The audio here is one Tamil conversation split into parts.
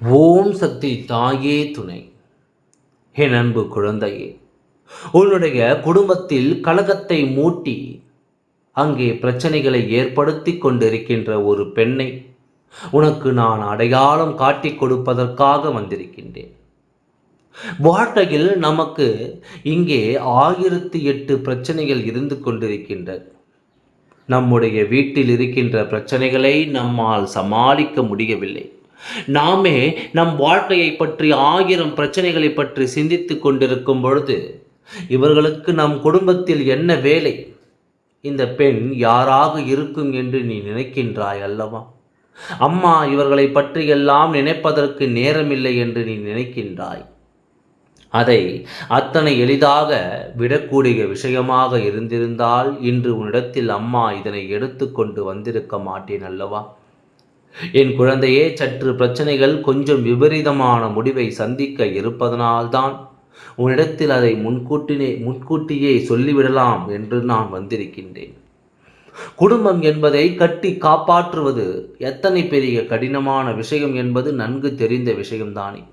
ஓம் சக்தி தாயே துணை. என் அன்பு குழந்தையே உன்னுடைய குடும்பத்தில் கலகத்தை மூட்டி அங்கே பிரச்சனைகளை ஏற்படுத்தி கொண்டிருக்கின்ற ஒரு பெண்ணை உனக்கு நான் அடையாளம் காட்டிக் கொடுப்பதற்காக வந்திருக்கின்றேன். வாழ்க்கையில் நமக்கு இங்கே ஆயிரத்தி எட்டு பிரச்சனைகள் இருந்து கொண்டிருக்கின்றது நம்முடைய வீட்டில் இருக்கின்ற பிரச்சனைகளை நம்மால் சமாளிக்க முடியவில்லை. நாமே நம் வாழ்க்கையை பற்றி ஆயிரம் பிரச்சனைகளை பற்றி சிந்தித்து கொண்டிருக்கும் பொழுது இவர்களுக்கு நம் குடும்பத்தில் என்ன வேலை? இந்த பெண் யாராக இருக்கும் என்று நீ நினைக்கின்றாய் அல்லவா? அம்மா இவர்களை பற்றி எல்லாம் நினைப்பதற்கு நேரமில்லை என்று நீ நினைக்கின்றாய். அதை அத்தனை எளிதாக விடக்கூடிய விஷயமாக இருந்திருந்தால் இன்று உன்னிடத்தில் அம்மா இதனை எடுத்துக்கொண்டு வந்திருக்க மாட்டேன் அல்லவா? என் குழந்தையே சற்று பிரச்சனைகள் கொஞ்சம் விபரீதமான முடிவை சந்திக்க இருப்பதனால்தான் உன்னிடத்தில் அதை முன்கூட்டினே முன்கூட்டியே சொல்லிவிடலாம் என்று நான் வந்திருக்கின்றேன். குடும்பம் என்பதை கட்டி காப்பாற்றுவது எத்தனை பெரிய கடினமான விஷயம் என்பது நன்கு தெரிந்த விஷயம்தானே.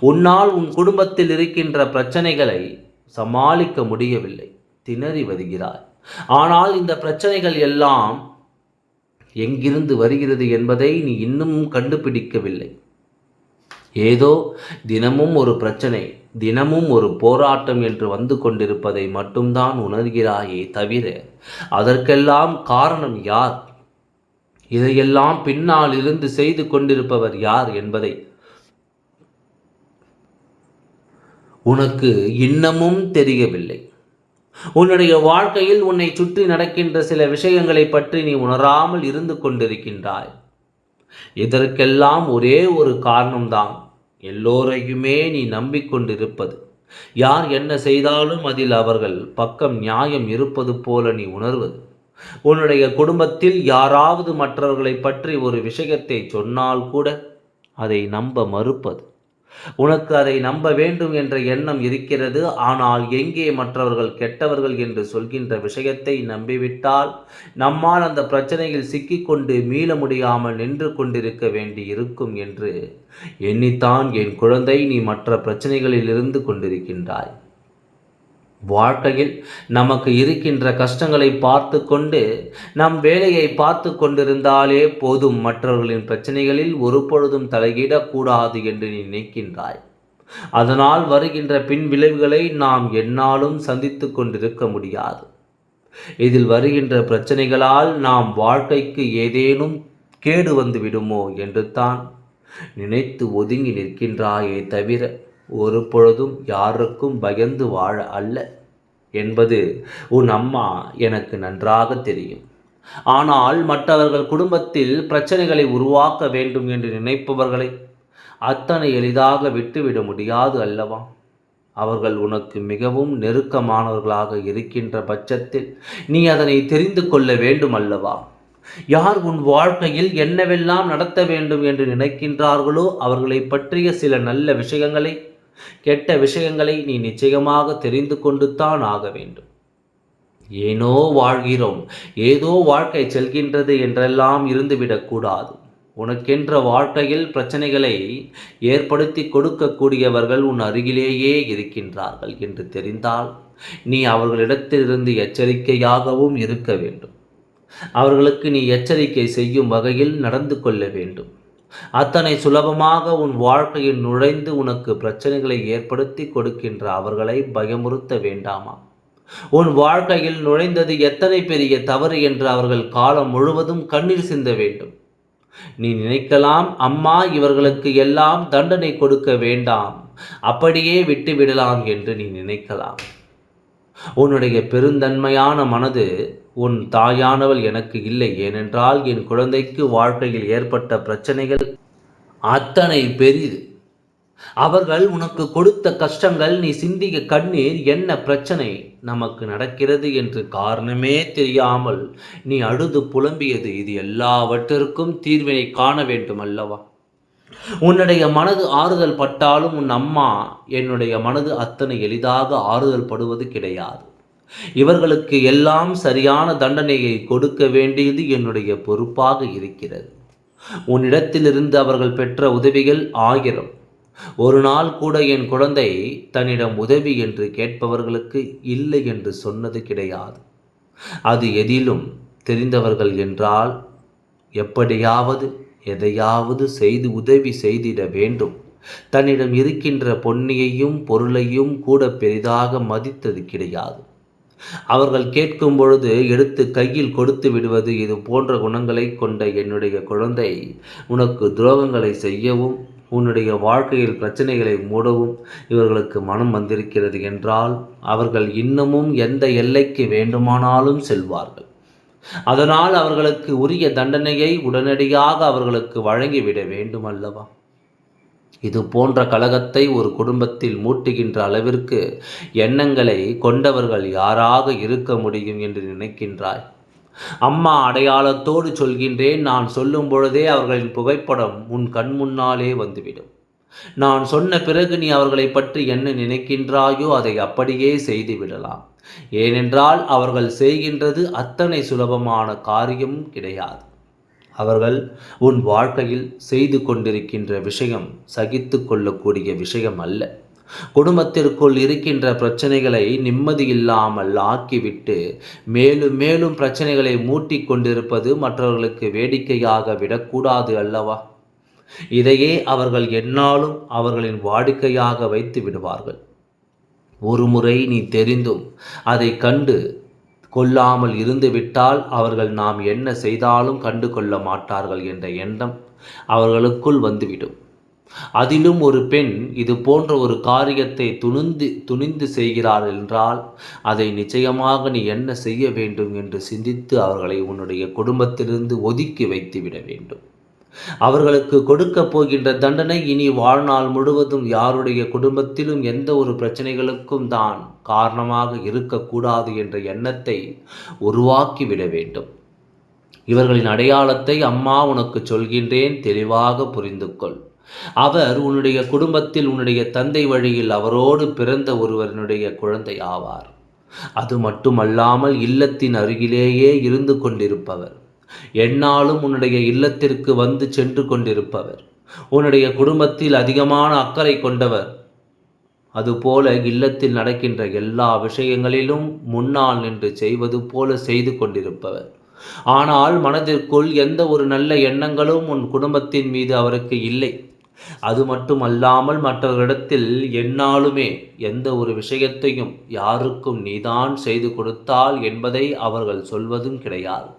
உன்னால் உன் குடும்பத்தில் இருக்கின்ற பிரச்சனைகளை சமாளிக்க முடியவில்லை. திணறி வருகிறாய். ஆனால் இந்த பிரச்சனைகள் எல்லாம் எங்கிருந்து வருகிறது என்பதை நீ இன்னும் கண்டுபிடிக்கவில்லை. ஏதோ தினமும் ஒரு பிரச்சனை தினமும் ஒரு போராட்டம் என்று வந்து கொண்டிருப்பதை மட்டும்தான் உணர்கிறாயே தவிர அதற்கெல்லாம் காரணம் யார்? இதையெல்லாம் பின்னால் இருந்து செய்து கொண்டிருப்பவர் யார் என்பதை. உனக்கு இன்னமும் தெரியவில்லை. உன்னுடைய வாழ்க்கையில் உன்னை சுற்றி நடக்கின்ற சில விஷயங்களை பற்றி நீ உணராமல் இருந்து கொண்டிருக்கின்றாய். இதற்கெல்லாம் ஒரே ஒரு காரணம்தான். எல்லோரையுமே நீ நம்பிக்கொண்டிருப்பது. யார் என்ன செய்தாலும் அதில் அவர்கள் பக்கம் நியாயம் இருப்பது போல நீ உணர்வது. உன்னுடைய குடும்பத்தில் யாராவது மற்றவர்களை பற்றி ஒரு விஷயத்தை சொன்னால் கூட அதை நம்ப மறுப்பது. உனக்கு அதை நம்ப வேண்டும் என்ற எண்ணம் இருக்கிறது. ஆனால் எங்கே மற்றவர்கள் கெட்டவர்கள் என்று சொல்கின்ற விஷயத்தை நம்பிவிட்டால் நம்மால் அந்த பிரச்சனையில் சிக்கிக்கொண்டு மீள முடியாமல் நின்று கொண்டிருக்க வேண்டி இருக்கும் என்று எண்ணித்தான் என் குழந்தை நீ மற்ற பிரச்சனைகளில் இருந்து கொண்டிருக்கின்றாய். வாழ்க்கையில் நமக்கு இருக்கின்ற கஷ்டங்களை பார்த்து கொண்டு நம் வேலையை பார்த்து கொண்டிருந்தாலே போதும் மற்றவர்களின் பிரச்சனைகளில் ஒரு பொழுதும் தலையிடக்கூடாது என்று நீ நினைக்கின்றாய். அதனால் வருகின்ற பின் விளைவுகளை நாம் என்னாலும் சந்தித்து கொண்டிருக்க முடியாது. இதில் வருகின்ற பிரச்சனைகளால் நாம் வாழ்க்கைக்கு ஏதேனும் கேடு வந்து விடுமோ என்று தான் நினைத்து ஒதுங்கி நிற்கின்றாயே தவிர ஒரு பொழுதும் யாருக்கும் பயந்து வாழ அல்ல. என்பது உன் அம்மா எனக்கு நன்றாக தெரியும். ஆனால் மற்றவர்கள் குடும்பத்தில் பிரச்சனைகளை உருவாக்க வேண்டும் என்று நினைப்பவர்களை அத்தனை எளிதாக விட்டுவிட முடியாது அல்லவா? அவர்கள் உனக்கு மிகவும் நெருக்கமானவர்களாக இருக்கின்ற பட்சத்தில் நீ அதனை தெரிந்து கொள்ள வேண்டும் அல்லவா? யார் உன் வாழ்க்கையில் என்னவெல்லாம் நடத்த வேண்டும் என்று நினைக்கின்றார்களோ அவர்களை பற்றிய சில நல்ல விஷயங்களை கெட்ட விஷயங்களை நீ நிச்சயமாக தெரிந்து கொண்டு தான் ஆக வேண்டும். ஏனோ வாழ்கிறோம் ஏதோ வாழ்க்கை செல்கின்றது என்றெல்லாம் இருந்துவிடக்கூடாது உனக்கென்ற வாழ்க்கையில் பிரச்சனைகளை ஏற்படுத்தி கொடுக்கக்கூடியவர்கள் உன் அருகிலேயே இருக்கின்றார்கள் என்று தெரிந்தால் நீ அவர்களிடத்திலிருந்து எச்சரிக்கையாகவும் இருக்க வேண்டும். அவர்களுக்கு நீ எச்சரிக்கை செய்யும் வகையில் நடந்து கொள்ள வேண்டும். அத்தனை சுலபமாக உன் வாழ்க்கையில் நுழைந்து உனக்கு பிரச்சனைகளை ஏற்படுத்தி கொடுக்கின்ற அவர்களை பயமுறுத்த வேண்டாமா? உன் வாழ்க்கையில் நுழைந்தது எத்தனை பெரிய தவறு என்று அவர்கள் காலம் முழுவதும் கண்ணீர் சிந்த வேண்டும். நீ நினைக்கலாம் அம்மா இவர்களுக்கு எல்லாம் தண்டனை கொடுக்க வேண்டாம். அப்படியே விட்டுவிடலாம் என்று நீ நினைக்கலாம். உன்னுடைய பெருந்தன்மையான மனது உன் தாயானவள் எனக்கு இல்லை ஏனென்றால் என் குழந்தைக்கு வாழ்க்கையில் ஏற்பட்ட பிரச்சனைகள் அத்தனை பெரிது. அவர்கள் உனக்கு கொடுத்த கஷ்டங்கள் நீ சிந்திய கண்ணீர் என்ன பிரச்சனை நமக்கு நடக்கிறது என்று காரணமே தெரியாமல் நீ அழுது புலம்பியது. இது எல்லாவற்றிற்கும் தீர்வினை காண வேண்டும் அல்லவா? உன்னுடைய மனது ஆறுதல் பட்டாலும் உன் அம்மா என்னுடைய மனது அத்தனை எளிதாக ஆறுதல் படுவது கிடையாது. இவர்களுக்கு எல்லாம் சரியான தண்டனையை கொடுக்க வேண்டியது என்னுடைய பொறுப்பாக இருக்கிறது. உன்னிடத்திலிருந்து அவர்கள் பெற்ற உதவிகள் ஆயிரம். ஒரு நாள் கூட என் குழந்தை தன்னிடம் உதவி என்று கேட்பவர்களுக்கு இல்லை என்று சொன்னது கிடையாது. அது எதிலும் தெரிந்தவர்கள் என்றால் எப்படியாவது எதையாவது செய்து உதவி செய்திட வேண்டும். தன்னிடம் இருக்கின்ற பொன்னியையும் பொருளையும் கூட பெரிதாக மதித்தது கிடையாது. அவர்கள் கேட்கும் பொழுது எடுத்து கையில் கொடுத்து விடுவது இது போன்ற குணங்களை கொண்ட என்னுடைய குழந்தை. உனக்கு துரோகங்களை செய்யவும் உன்னுடைய வாழ்க்கையில் பிரச்சனைகளை மூடவும் இவர்களுக்கு மனம் வந்திருக்கிறது என்றால் அவர்கள் இன்னமும் எந்த எல்லைக்கு வேண்டுமானாலும் செல்வார்கள். அதனால் அவர்களுக்கு உரிய தண்டனையை உடனடியாக அவர்களுக்கு வழங்கிவிட வேண்டும் அல்லவா இது போன்ற கலகத்தை ஒரு குடும்பத்தில் மூட்டுகின்ற அளவிற்கு எண்ணங்களை கொண்டவர்கள் யாராக இருக்க முடியும் என்று நினைக்கின்றாய்? அம்மா அடையாளத்தோடு சொல்கின்றேன் நான் சொல்லும் பொழுதே அவர்களின் புகைப்படம் உன் கண் முன்னாலே வந்துவிடும். நான் சொன்ன பிறகு நீ அவர்களை பற்றி என்ன நினைக்கின்றாயோ அதை அப்படியே செய்து விடலாம் ஏனென்றால் அவர்கள் செய்கின்றது அத்தனை சுலபமான காரியம் கிடையாது. அவர்கள் உன் வாழ்க்கையில் செய்து கொண்டிருக்கின்ற விஷயம் சகித்து கொள்ளக்கூடிய விஷயம் அல்ல. குடும்பத்திற்குள் இருக்கின்ற பிரச்சனைகளை நிம்மதியில்லாமல் ஆக்கிவிட்டு மேலும் மேலும் பிரச்சனைகளை மூட்டி கொண்டிருப்பது மற்றவர்களுக்கு வேடிக்கையாக விடக்கூடாது அல்லவா? இதையே அவர்கள் என்னாலும் அவர்களின் வாடிக்கையாக வைத்து விடுவார்கள். ஒரு முறை நீ தெரிந்தும் அதை கண்டு கொல்லாமல் இருந்துவிட்டால் அவர்கள் நாம் என்ன செய்தாலும் கண்டு கொள்ள மாட்டார்கள் என்ற எண்ணம் அவர்களுக்குள் வந்துவிடும். அதிலும் ஒரு பெண் இது போன்ற ஒரு காரியத்தை துணிந்து துணிந்து செய்கிறார் என்றால் அதை நிச்சயமாக நீ என்ன செய்ய வேண்டும் என்று சிந்தித்து அவர்களை உன்னுடைய குடும்பத்திலிருந்து ஒதுக்கி வைத்துவிட வேண்டும். அவர்களுக்கு கொடுக்க போகின்ற தண்டனை இனி வாழ்நாள் முழுவதும் யாருடைய குடும்பத்திலும் எந்த ஒரு பிரச்சனைகளுக்கும் தான் காரணமாக இருக்கக்கூடாது என்ற எண்ணத்தை உருவாக்கிவிட வேண்டும். இவர்களின் அடையாளத்தை அம்மா உனக்கு சொல்கின்றேன் தெளிவாக புரிந்து கொள் அவர் உன்னுடைய குடும்பத்தில் உன்னுடைய தந்தை வழியில் அவரோடு பிறந்த ஒருவனுடைய குழந்தை ஆவார். அது மட்டுமல்லாமல் இல்லத்தின் அருகிலேயே இருந்து கொண்டிருப்பவர். எந்நாளும் உன்னுடைய இல்லத்திற்கு வந்து சென்று கொண்டிருப்பவர். உன்னுடைய குடும்பத்தில் அதிகமான அக்கறை கொண்டவர். அதுபோல இல்லத்தில் நடக்கின்ற எல்லா விஷயங்களிலும் முன்னால் நின்று செய்வது போல செய்து கொண்டிருப்பவர். ஆனால் மனதிற்குள் எந்த ஒரு நல்ல எண்ணங்களும் உன் குடும்பத்தின் மீது அவருக்கு இல்லை. அது மட்டுமல்லாமல் மற்றவர்களிடத்தில் என்னாலுமே எந்த ஒரு விஷயத்தையும் யாருக்கும் நீதான் செய்து கொடுத்தால் என்பதை அவர்கள் சொல்வதும் கிடையாது.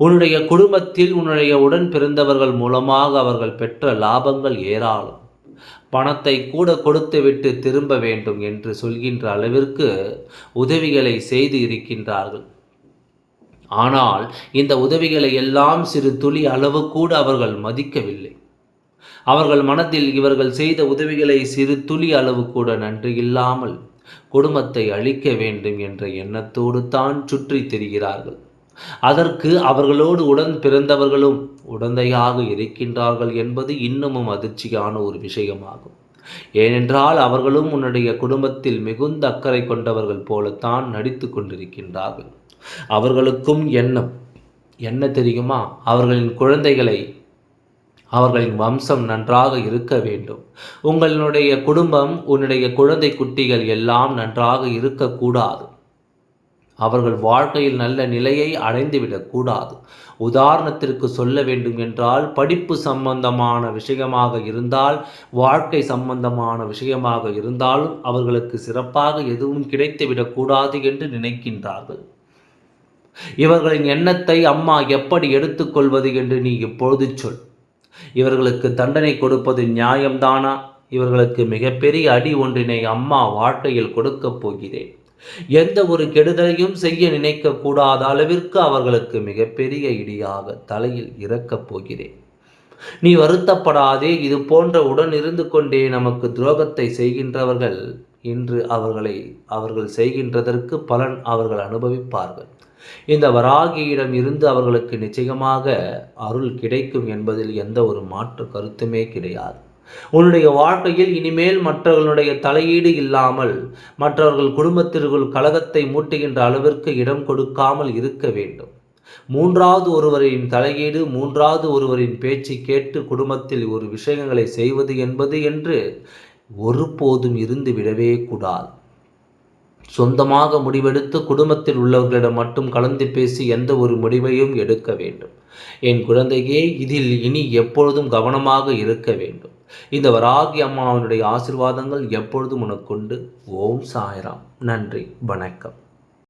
உன்னுடைய குடும்பத்தில் உன்னுடைய உடன் பிறந்தவர்கள் மூலமாக அவர்கள் பெற்ற லாபங்கள் ஏராளம். பணத்தை கூட கொடுத்துவிட்டு திரும்ப வேண்டும் என்று சொல்கின்ற அளவிற்கு உதவிகளை செய்து இருக்கின்றார்கள். ஆனால் இந்த உதவிகளை எல்லாம் சிறு துளி அளவு கூட அவர்கள் மதிக்கவில்லை. அவர்கள் மனத்தில் இவர்கள் செய்த உதவிகளை சிறு துளி அளவு கூட நன்றி இல்லாமல் குடும்பத்தை அழிக்க வேண்டும் என்ற எண்ணத்தோடு தான் சுற்றி திரிகிறார்கள். அதற்கு அவர்களோடு உடன் பிறந்தவர்களும் உடந்தையாக இருக்கின்றார்கள் என்பது இன்னமும் அதிர்ச்சியான ஒரு விஷயமாகும். ஏனென்றால் அவர்களும் உன்னுடைய குடும்பத்தில் மிகுந்த அக்கறை கொண்டவர்கள் போலத்தான் நடித்து கொண்டிருக்கின்றார்கள். அவர்களுக்கும் எண்ணம். என்ன தெரியுமா? அவர்களின் குழந்தைகளை அவர்களின் வம்சம் நன்றாக இருக்க வேண்டும். உங்களுடைய குடும்பம் உன்னுடைய குழந்தை குட்டிகள் எல்லாம் நன்றாக இருக்கக்கூடாது. அவர்கள் வாழ்க்கையில் நல்ல நிலையை அடைந்துவிடக்கூடாது உதாரணத்திற்கு சொல்ல வேண்டும் என்றால் படிப்பு சம்பந்தமான விஷயமாக இருந்தால் வாழ்க்கை சம்பந்தமான விஷயமாக இருந்தாலும் அவர்களுக்கு சிறப்பாக எதுவும் கிடைத்துவிடக்கூடாது என்று நினைக்கின்றார்கள். இவர்களின் எண்ணத்தை அம்மா எப்படி எடுத்துக்கொள்வது என்று நீ இப்பொழுது சொல். இவர்களுக்கு தண்டனை கொடுப்பது நியாயம்தானா? இவர்களுக்கு மிகப்பெரிய அடி ஒன்றினை அம்மா வாழ்க்கையில் கொடுக்கப் போகிறேன். எந்த ஒரு கெடுதலையும் செய்ய நினைக்க கூடாத அளவிற்கு அவர்களுக்கு மிகப்பெரிய இடியாக தலையில் இறக்கப் போகிறேன். நீ வருத்தப்படாதே இது போன்ற உடன் இருந்து கொண்டே நமக்கு துரோகத்தை செய்கின்றவர்கள் இன்று அவர்களை அவர்கள் செய்கின்றதற்கு பலன் அவர்கள் அனுபவிப்பார்கள். இந்த வராகியிடம் இருந்து அவர்களுக்கு நிச்சயமாக அருள் கிடைக்கும் என்பதில் எந்த ஒரு மாற்று கருத்துமே கிடையாது. உன்னுடைய வாழ்க்கையில் இனிமேல் மற்றவர்களுடைய தலையீடு இல்லாமல் மற்றவர்கள் குடும்பத்திற்குள் கழகத்தை மூட்டுகின்ற அளவிற்கு இடம் கொடுக்காமல் இருக்க வேண்டும். மூன்றாவது ஒருவரின் தலையீடு மூன்றாவது ஒருவரின் பேச்சு கேட்டு குடும்பத்தில் ஒரு விஷயங்களை செய்வது என்பது என்று ஒருபோதும் இருந்து விடவே கூடாது. சொந்தமாக முடிவெடுத்து குடும்பத்தில் உள்ளவர்களிடம் மட்டும் கலந்து பேசி எந்த ஒரு முடிவையும் எடுக்க வேண்டும். என் குழந்தையே இதில் இனி எப்பொழுதும் கவனமாக இருக்க வேண்டும். இந்த வராகி அம்மாவினுடைய ஆசிர்வாதங்கள் எப்பொழுதும் உனக்குண்டு. ஓம் சாய்ராம். நன்றி. வணக்கம்.